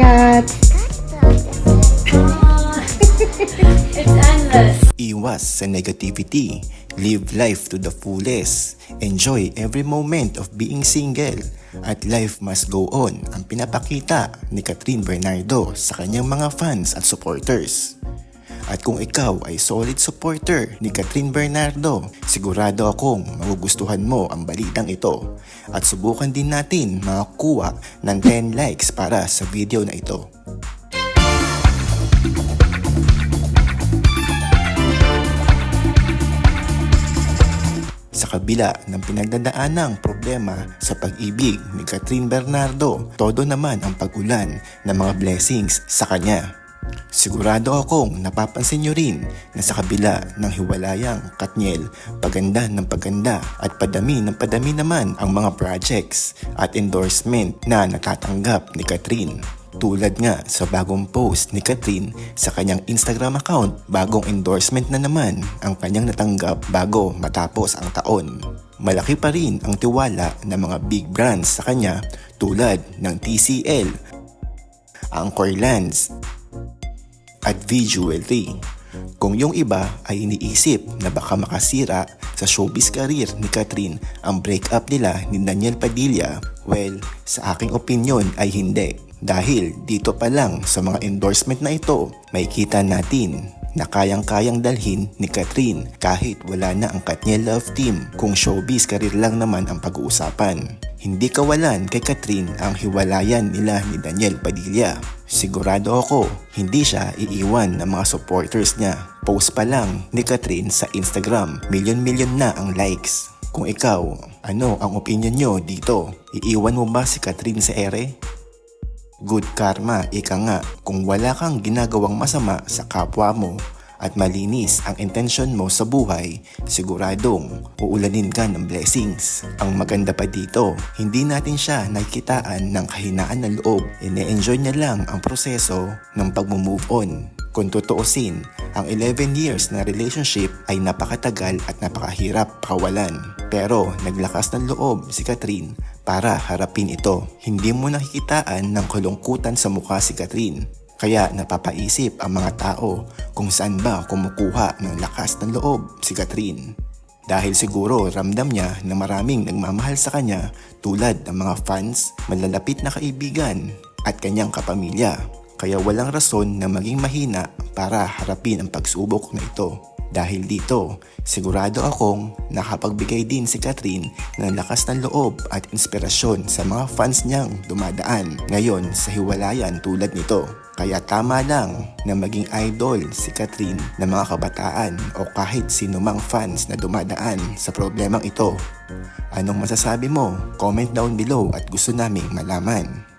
cat. It's endless. Iwas sa negativity. Live life to the fullest. Enjoy every moment of being single. At life must go on ang pinapakita ni Catherine Bernardo sa kanyang mga fans at supporters. At kung ikaw ay solid supporter ni Catherine Bernardo, sigurado akong magugustuhan mo ang balitang ito. At subukan din natin makakuha ng 10 likes para sa video na ito. Kabila ng pinagdadaanang problema sa pag-ibig ni Catherine Bernardo, todo naman ang pag-ulan ng mga blessings sa kanya. Sigurado akong napapansin nyo rin na sa kabila ng hiwalayang Katniel, paganda ng paganda at padami ng padami naman ang mga projects at endorsement na natatanggap ni Catherine. Tulad nga sa bagong post ni Catherine sa kanyang Instagram account, bagong endorsement na naman ang kanyang natanggap bago matapos ang taon. Malaki pa rin ang tiwala ng mga big brands sa kanya tulad ng TCL, Anchor Lands, at V-Jewelry. Kung yung iba ay iniisip na baka makasira sa showbiz career ni Catherine ang breakup nila ni Daniel Padilla, well, sa aking opinion ay hindi. Dahil dito pa lang sa mga endorsement na ito, may kita natin na kayang-kayang dalhin ni Catherine kahit wala na ang Katniel Love Team kung showbiz career lang naman ang pag-uusapan. Hindi kawalan kay Catherine ang hiwalayan nila ni Daniel Padilla. Sigurado ako, hindi siya iiwan ng mga supporters niya. Post pa lang ni Catherine sa Instagram, milyon-milyon na ang likes. Kung ikaw, ano ang opinion nyo dito? Iiwan mo ba si Catherine sa ere? Good karma, ika nga, kung wala kang ginagawang masama sa kapwa mo at malinis ang intention mo sa buhay, siguradong uulanin ka ng blessings. Ang maganda pa dito, hindi natin siya nakikitaan ng kahinaan ng loob. Ine-enjoy niya lang ang proseso ng pag-move on. Kung tutuusin, ang 11 years na relationship ay napakatagal at napakahirap kawalan. Pero naglakas ng loob si Catherine para harapin ito. Hindi mo nakikitaan ng kalungkutan sa mukha si Catherine. Kaya napapaisip ang mga tao kung saan ba kumukuha ng lakas ng loob si Catherine. Dahil siguro ramdam niya na maraming nagmamahal sa kanya tulad ng mga fans, malalapit na kaibigan at kanyang kapamilya. Kaya walang rason na maging mahina para harapin ang pagsubok na ito. Dahil dito, sigurado akong nakapagbigay din si Catherine ng lakas ng loob at inspirasyon sa mga fans niyang dumadaan ngayon sa hiwalayan tulad nito. Kaya tama lang na maging idol si Catherine ng mga kabataan o kahit sino mang fans na dumadaan sa problemang ito. Anong masasabi mo? Comment down below at gusto naming malaman.